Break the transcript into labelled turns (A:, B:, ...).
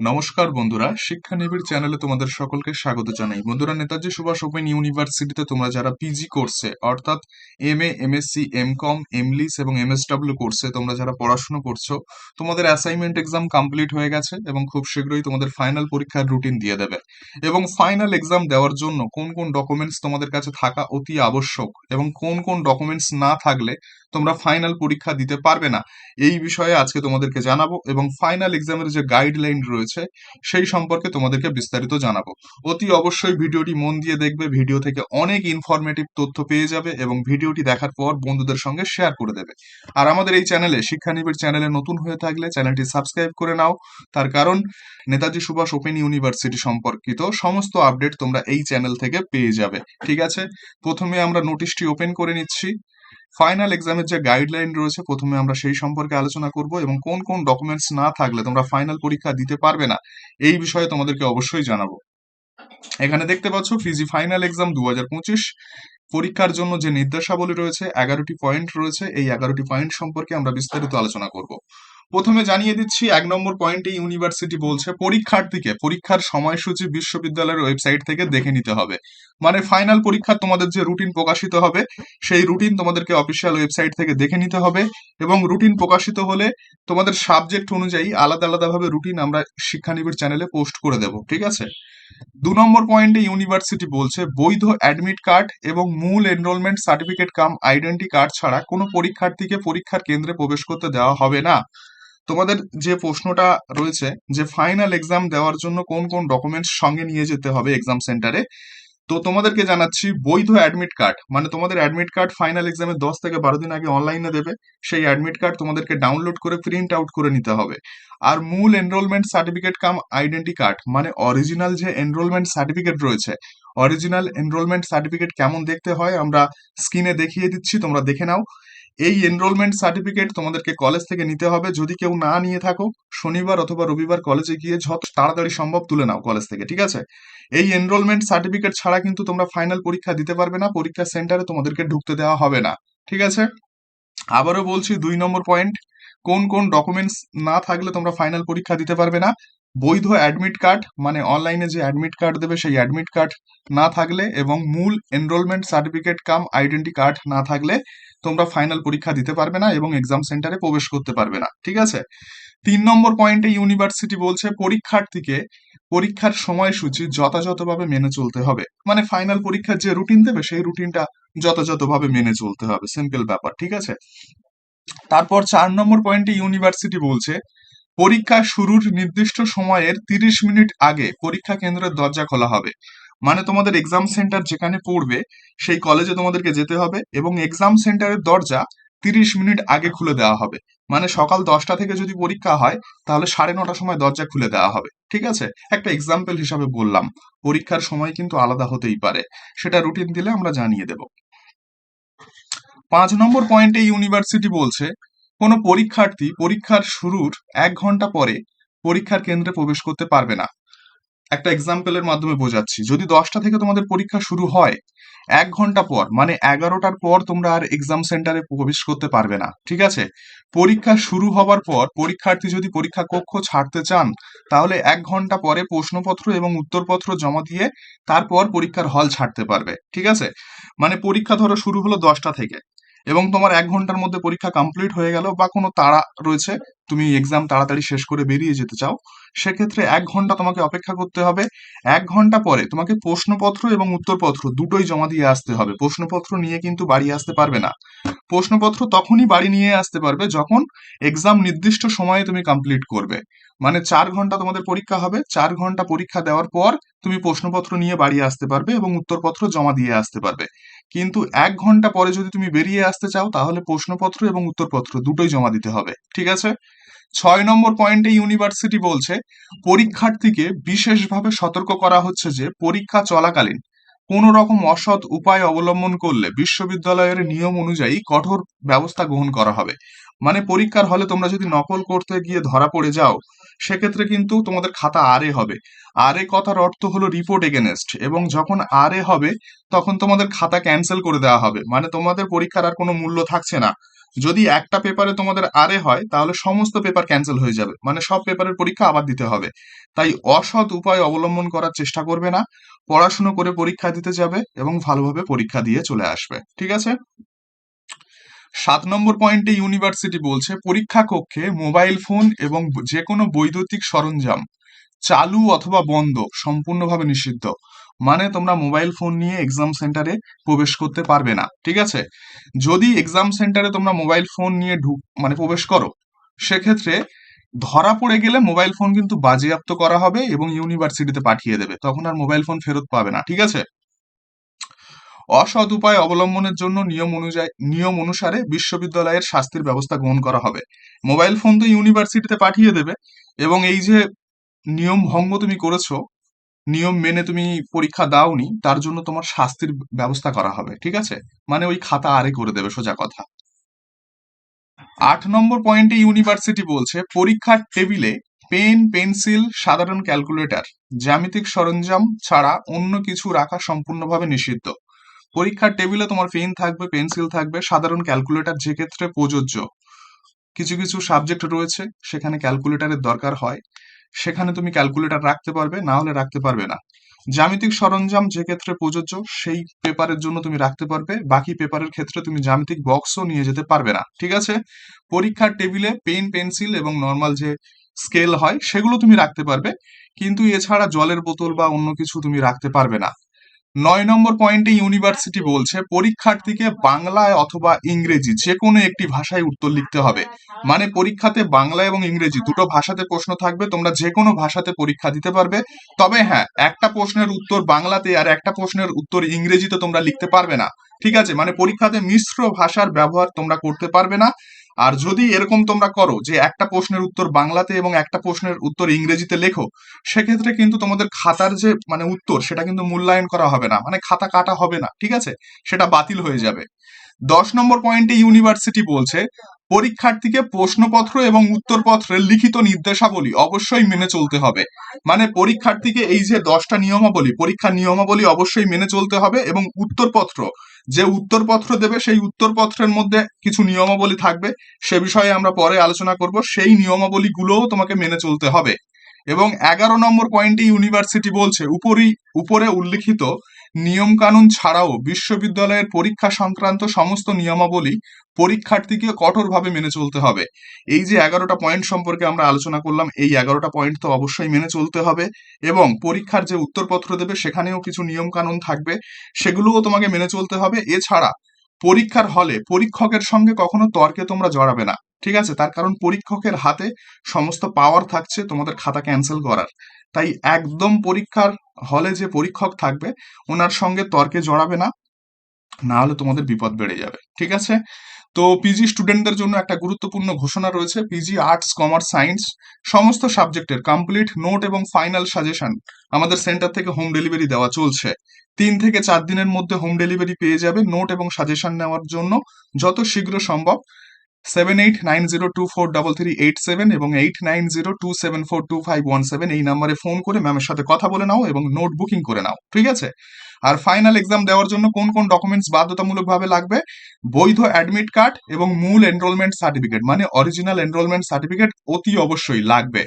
A: নমস্কার বন্ধুরা, শিক্ষা নিবিড় চ্যানেলে তোমাদের সকলকে স্বাগত জানাই। বন্ধুরা, নেতাজি সুভাষ ওপেন ইউনিভার্সিটিতে তোমরা যারা পিজি কোর্সে অর্থাৎ M A M S C M com MLIS এবং এম এস এমএসডব্লিউ কোর্সে তোমরা যারা পড়াশোনা করছ, তোমাদের অ্যাসাইনমেন্ট এক্সাম কমপ্লিট হয়ে গেছে এবং খুব শীঘ্রই তোমাদের ফাইনাল পরীক্ষার রুটিন দিয়ে দেবে। এবং ফাইনাল এক্সাম দেওয়ার জন্য কোন কোন ডকুমেন্টস তোমাদের কাছে থাকা অতি আবশ্যক এবং কোন কোন ডকুমেন্টস না থাকলে তোমরা ফাইনাল পরীক্ষা দিতে পারবে না, এই বিষয়ে আজকে তোমাদেরকে জানাব। এবং ফাইনাল এক্সামের যে গাইডলাইন রয়েছে সেই সম্পর্কে তোমাদেরকে বিস্তারিত জানাব। অতি অবশ্যই ভিডিওটি মন দিয়ে দেখবে, ভিডিও থেকে অনেক ইনফরমেটিভ তথ্য পেয়ে যাবে এবং ভিডিওটি দেখার পর বন্ধুদের সঙ্গে শেয়ার করে দেবে। আর আমাদের এই চ্যানেলে শিক্ষানিবিড় চ্যানেলে নতুন হয়ে থাকলে চ্যানেলটি সাবস্ক্রাইব করে নাও। তার কারণ, নেতাজি সুভাষ ওপেন ইউনিভার্সিটি সম্পর্কিত সমস্ত আপডেট তোমরা এই চ্যানেল থেকে পেয়ে যাবে। ঠিক আছে? প্রথমে আমরা নোটিশটি ওপেন করে নিচ্ছি। ফাইনাল এক্সামের যে গাইডলাইন রয়েছে, প্রথমে আমরা সেই সম্পর্কে আলোচনা করব এবং কোন কোন ডকুমেন্টস না থাকলে তোমরা ফাইনাল পরীক্ষা দিতে পারবে না, এই বিষয়ে তোমাদেরকে অবশ্যই জানাব। এখানে দেখতে পাচ্ছ ফিজি ফাইনাল এক্সাম দু হাজার পঁচিশ, পরীক্ষার জন্য যে নির্দেশাবলী রয়েছে, এগারোটি পয়েন্ট রয়েছে, এই এগারোটি পয়েন্ট সম্পর্কে আমরা বিস্তারিত আলোচনা করব। প্রথমে জানিয়ে দিচ্ছি, এক নম্বর পয়েন্টে ইউনিভার্সিটি বলছে, পরীক্ষার্থীকে পরীক্ষার সময়সূচি বিশ্ববিদ্যালয়ের ওয়েবসাইট থেকে দেখে নিতে হবে। মানে ফাইনাল পরীক্ষা তোমাদের যে রুটিন প্রকাশিত হবে, সেই রুটিন তোমাদেরকে অফিসিয়াল ওয়েবসাইট থেকে দেখে নিতে হবে এবং রুটিন প্রকাশিত হলে তোমাদের সাবজেক্ট অনুযায়ী আলাদা আলাদাভাবে রুটিন আমরা শিক্ষানিবিড় চ্যানেলে পোস্ট করে দেব, ঠিক আছে? দু নম্বর পয়েন্টে ইউনিভার্সিটি বলছে, বৈধ অ্যাডমিট কার্ড এবং মূল enrolment certificate cum identity card ছাড়া কোনো পরীক্ষার্থীকে পরীক্ষার কেন্দ্রে প্রবেশ করতে দেওয়া হবে না। তোমাদের যে প্রশ্নটা রয়েছে যে ফাইনাল এক্সাম দেওয়ার জন্য কোন কোন ডকুমেন্টস সঙ্গে নিয়ে যেতে হবে এক্সাম সেন্টারে তো তোমাদেরকে জানাচ্ছি বৈধ অ্যাডমিট কার্ড মানে তোমাদের অ্যাডমিট কার্ড ফাইনাল এক্সামের দশ থেকে বারো দিন আগে অনলাইনে দেবে, সেই অ্যাডমিট কার্ড তোমাদেরকে ডাউনলোড করে প্রিন্ট আউট করে নিতে হবে। আর মূল enrolment certificate cum identity card মানে অরিজিনাল যে এনরোলমেন্ট সার্টিফিকেট রয়েছে অরিজিনাল এনরোলমেন্ট সার্টিফিকেট কেমন দেখতে হয় আমরা স্ক্রিনে দেখিয়ে দিচ্ছি, তোমরা দেখে নাও। এই এনরোলমেন্ট সার্টিফিকেট তোমাদেরকে কলেজ থেকে নিতে হবে। যদি কেউ না নিয়ে থাকো, শনিবার অথবা রবিবার কলেজে গিয়ে যত তাড়াতাড়ি সম্ভব তুলে নাও কলেজ থেকে, ঠিক আছে? এই এনরোলমেন্ট সার্টিফিকেট ছাড়া কিন্তু তোমরা ফাইনাল পরীক্ষা দিতে পারবে না, পরীক্ষা সেন্টারে তোমাদেরকে ঢুকতে দেওয়া হবে না, ঠিক আছে? আবারও বলছি দুই নম্বর পয়েন্ট কোন কোন ডকুমেন্টস না থাকলে তোমরা ফাইনাল পরীক্ষা দিতে পারবে না। বৈধ অ্যাডমিট কার্ড মানে অনলাইনে যে অ্যাডমিট কার্ড দেবে সেই অ্যাডমিট কার্ড না থাকলে এবং মূল enrolment certificate cum identity card না থাকলে তোমরা ফাইনাল পরীক্ষা দিতে পারবে না এবং এক্সাম সেন্টারে প্রবেশ করতে পারবে না, ঠিক আছে? তিন নম্বর পয়েন্টে ইউনিভার্সিটি বলছে পরীক্ষার্থীকে পরীক্ষার সময়সূচি যথাযথভাবে মেনে চলতে হবে। মানে ফাইনাল পরীক্ষার যে রুটিন দেবে সেই রুটিনটা যথাযথভাবে মেনে চলতে হবে সিম্পল ব্যাপার, ঠিক আছে? তারপর চার নম্বর পয়েন্টে ইউনিভার্সিটি বলছে পরীক্ষা শুরুর নির্দিষ্ট সময়ের তিরিশ মিনিট আগে পরীক্ষা কেন্দ্রের দরজা খোলা হবে। মানে তোমাদের এক্সাম সেন্টার যেখানে পড়বে, সেই কলেজে তোমাদেরকে যেতে হবে এবং এক্সাম সেন্টারের দরজা তিরিশ মিনিট আগে খুলে দেওয়া হবে। মানে সকাল দশটা থেকে যদি পরীক্ষা হয়, তাহলে সাড়ে নটার সময় দরজা খুলে দেওয়া হবে। ঠিক আছে? একটা এক্সাম্পল হিসাবে বললাম। পরীক্ষার সময় কিন্তু আলাদা হতেই পারে। সেটা রুটিন দিলে আমরা জানিয়ে দেব। পাঁচ নম্বর পয়েন্টে ইউনিভার্সিটি বলছে কোনো পরীক্ষার্থী পরীক্ষার শুরুর এক ঘণ্টা পরে পরীক্ষার কেন্দ্রে প্রবেশ করতে পারবে না। একটা এক্সাম্পলের মাধ্যমে বোঝাচ্ছি। যদি দশটা থেকে তোমাদের পরীক্ষা শুরু হয়, এক ঘণ্টা পর মানে এগারোটার পর তোমরা আর এক্সাম সেন্টারে প্রবেশ করতে পারবে না, ঠিক আছে? পরীক্ষা শুরু হবার পর পরীক্ষার্থী যদি পরীক্ষা কক্ষ ছাড়তে চান, তাহলে এক ঘণ্টা পরে প্রশ্নপত্র এবং উত্তরপত্র জমা দিয়ে তারপর পরীক্ষার হল ছাড়তে পারবে, ঠিক আছে? মানে পরীক্ষা ধরো শুরু হলো দশটা থেকে। এবং তোমার এক ঘণ্টার মধ্যে পরীক্ষা কমপ্লিট হয়ে গেল বা কোনো তাড়া রয়েছে, তুমি এক্সাম তাড়াতাড়ি শেষ করে বেরিয়ে যেতে চাও, সেক্ষেত্রে এক ঘণ্টা তোমাকে অপেক্ষা করতে হবে। এক ঘণ্টা পরে তোমাকে প্রশ্নপত্র এবং উত্তরপত্র দুটোই জমা দিয়ে আসতে হবে। প্রশ্নপত্র নিয়ে কিন্তু বাড়ি আসতে পারবে না। প্রশ্নপত্র তখনই বাড়ি নিয়ে আসতে পারবে যখন এক্সাম নির্দিষ্ট সময়ে তুমি কমপ্লিট করবে। মানে চার ঘণ্টা তোমাদের পরীক্ষা হবে, চার ঘণ্টা পরীক্ষা দেওয়ার পর তুমি প্রশ্নপত্র নিয়ে বাড়ি আসতে পারবে এবং উত্তরপত্র জমা দিয়ে আসতে পারবে। কিন্তু এক ঘণ্টা পরে যদি তুমি বেরিয়ে আসতে চাও, তাহলে প্রশ্নপত্র এবং উত্তরপত্র দুটোই জমা দিতে হবে, ঠিক আছে? ছয় নম্বর পয়েন্টে ইউনিভার্সিটি বলছে, পরীক্ষার্থীকে বিশেষভাবে সতর্ক করা হচ্ছে যে, পরীক্ষা চলাকালীন কোন রকম অসৎ উপায় অবলম্বন করলে বিশ্ববিদ্যালয়ের নিয়ম অনুযায়ী কঠোর ব্যবস্থা গ্রহণ করা হবে। মানে পরীক্ষার হলে তোমরা যদি নকল করতে গিয়ে ধরা পড়ে যাও, সেক্ষেত্রে কিন্তু তোমাদের খাতা আরে হবে। আরে কথার অর্থ হলো রিপোর্ট এগেনেস্ট এবং যখন আরে হবে, তখন তোমাদের খাতা ক্যান্সেল করে দেওয়া হবে। মানে তোমাদের পরীক্ষার আর কোনো মূল্য থাকছে না। যদি একটা পেপারে তোমাদের আরে হয়, তাহলে সমস্ত পেপার ক্যান্সেল হয়ে যাবে। মানে সব পেপারের পরীক্ষা আবার দিতে হবে। তাই অসৎ উপায় অবলম্বন করার চেষ্টা করবে না। পড়াশুনো করে পরীক্ষা দিতে যাবে এবং ভালোভাবে পরীক্ষা দিয়ে চলে আসবে। ঠিক আছে? সাত নম্বর পয়েন্টে ইউনিভার্সিটি বলছে, পরীক্ষা কক্ষে মোবাইল ফোন এবং যে কোনো বৈদ্যুতিক সরঞ্জাম চালু অথবা বন্ধ সম্পূর্ণভাবে নিষিদ্ধ। মানে তোমরা মোবাইল ফোন নিয়ে এক্সাম সেন্টারে প্রবেশ করতে পারবে না, ঠিক আছে? যদি এক্সাম সেন্টারে তোমরা মোবাইল ফোন নিয়ে ঢুক মানে প্রবেশ করো, সেক্ষেত্রে ধরা পড়ে গেলে মোবাইল ফোন কিন্তু বাজেয়াপ্ত করা হবে এবং ইউনিভার্সিটিতে পাঠিয়ে দেবে। তখন আর মোবাইল ফোন ফেরত পাবে না, ঠিক আছে? অসৎ উপায় অবলম্বনের জন্য নিয়ম অনুযায়ী, নিয়ম অনুসারে বিশ্ববিদ্যালয়ের শাস্তির ব্যবস্থা গ্রহণ করা হবে। মোবাইল ফোন তো ইউনিভার্সিটিতে পাঠিয়ে দেবে এবং এই যে নিয়ম ভঙ্গ তুমি করেছ, নিয়ম মেনে তুমি পরীক্ষা দাওনি, তার জন্য তোমার শাস্তির ব্যবস্থা করা হবে, ঠিক আছে? মানে ওই খাতা আরে করে দেবে, সোজা কথা। আট নম্বর পয়েন্টে ইউনিভার্সিটি বলছে, পরীক্ষার টেবিলে পেন, পেন্সিল, সাধারণ ক্যালকুলেটর, জ্যামিতিক সরঞ্জাম ছাড়া অন্য কিছু রাখা সম্পূর্ণভাবে নিষিদ্ধ। পরীক্ষার টেবিলে তোমার পেন থাকবে পেন্সিল থাকবে, সাধারণ ক্যালকুলেটর যে ক্ষেত্রে প্রযোজ্য। কিছু কিছু সাবজেক্ট রয়েছে, সেখানে ক্যালকুলেটরের দরকার হয়। সেখানে তুমি ক্যালকুলেটর রাখতে পারবে, না হলে রাখতে পারবে না। জ্যামিতিক সরঞ্জাম যে ক্ষেত্রে প্রযোজ্য, সেই পেপারের জন্য তুমি রাখতে পারবে। বাকি পেপারের ক্ষেত্রে তুমি জ্যামিতিক বক্সও নিয়ে যেতে পারবে না, ঠিক আছে? পরীক্ষার টেবিলে পেন পেন্সিল এবং নর্মাল যে স্কেল হয়, সেগুলো তুমি রাখতে পারবে। কিন্তু এছাড়া জলের বোতল বা অন্য কিছু তুমি রাখতে পারবে না। নয় নম্বর পয়েন্টে ইউনিভার্সিটি বলছে, পরীক্ষার্থীকে বাংলায় অথবা ইংরেজি যে কোনো একটি ভাষায় উত্তর লিখতে হবে। মানে পরীক্ষাতে বাংলা এবং ইংরেজি দুটো ভাষাতে প্রশ্ন থাকবে, তোমরা যে কোনো ভাষাতে পরীক্ষা দিতে পারবে। তবে হ্যাঁ একটা প্রশ্নের উত্তর বাংলাতে আর একটা প্রশ্নের উত্তর ইংরেজিতে তোমরা লিখতে পারবে না। ঠিক আছে? মানে পরীক্ষাতে মিশ্র ভাষার ব্যবহার তোমরা করতে পারবে না। আর যদি এরকম তোমরা করো যে একটা প্রশ্নের উত্তর বাংলাতে এবং একটা প্রশ্নের উত্তর ইংরেজিতে লেখো, সেক্ষেত্রে কিন্তু তোমাদের খাতার যে মানে উত্তর, সেটা কিন্তু মূল্যায়ন করা হবে না। মানে খাতা কাটা হবে না, ঠিক আছে? সেটা বাতিল হয়ে যাবে। দশ নম্বর পয়েন্টে ইউনিভার্সিটি বলছে, পরীক্ষার্থীকে প্রশ্নপত্র এবং উত্তরপত্রের লিখিত নির্দেশাবলী অবশ্যই মেনে চলতে হবে। মানে পরীক্ষার্থীকে এই যে দশটা নিয়মাবলী, পরীক্ষার নিয়মাবলী অবশ্যই মেনে চলতে হবে এবং উত্তরপত্র যে উত্তরপত্র দেবে, সেই উত্তরপত্রের মধ্যে কিছু নিয়মাবলী থাকবে। সে বিষয়ে আমরা পরে আলোচনা করব। সেই নিয়মাবলীগুলোও তোমাকে মেনে চলতে হবে। এবং এগারো নম্বর পয়েন্টে ইউনিভার্সিটি বলছে, উপরি, উপরে উল্লিখিত নিয়ম কানুন ছাড়াও বিশ্ববিদ্যালয়ের পরীক্ষা সংক্রান্ত সমস্ত নিয়মাবলী পরীক্ষার্থীকে কঠোরভাবে মেনে চলতে হবে। এই যে এগারোটা পয়েন্ট সম্পর্কে আমরা আলোচনা করলাম, এই এগারোটা পয়েন্ট তো অবশ্যই মেনে চলতে হবে এবং পরীক্ষার যে উত্তরপত্র দেবে সেখানেও কিছু নিয়ম কানুন থাকবে, সেগুলোও তোমাকে মেনে চলতে হবে। এছাড়া পরীক্ষার হলে পরীক্ষকের সঙ্গে কখনো তর্কে তোমরা জড়াবে না, ঠিক আছে? তার কারণ পরীক্ষকের হাতে সমস্ত পাওয়ার থাকছে তোমাদের খাতা ক্যান্সেল করার। তাই একদম পরীক্ষার হলে যে পরীক্ষক থাকবে, ওনার সঙ্গে তর্কে জড়াবে না না হলে তোমাদের বিপদ বেড়ে যাবে, ঠিক আছে? তো পিজি স্টুডেন্টদের জন্য একটা গুরুত্বপূর্ণ ঘোষণা রয়েছে পিজি আর্টস কমার্স সায়েন্স সমস্ত সাবজেক্টের কমপ্লিট নোট এবং ফাইনাল সাজেশন আমাদের সেন্টার থেকে হোম ডেলিভারি দেওয়া চলছে। তিন থেকে চার দিনের মধ্যে হোম ডেলিভারি পেয়ে যাবে নোট এবং সাজেশন নেওয়ার জন্য, যত শীঘ্র সম্ভব। Seven eight nine zero two four double three eight seven এবং eight nine zero two seven four two five one seven এই নাম্বারে ফোন করে ম্যামের সাথে কথা বলে নাও এবং নোট বুকিং করে নাও, ঠিক আছে? আর ফাইনাল এক্সাম দেওয়ার জন্য কোন কোন ডকুমেন্টস বাধ্যতামূলকভাবে লাগবে? বৈধ অ্যাডমিট কার্ড এবং মূল এনরোলমেন্ট সার্টিফিকেট মানে অরিজিনাল এনরোলমেন্ট সার্টিফিকেট অতি অবশ্যই লাগবে।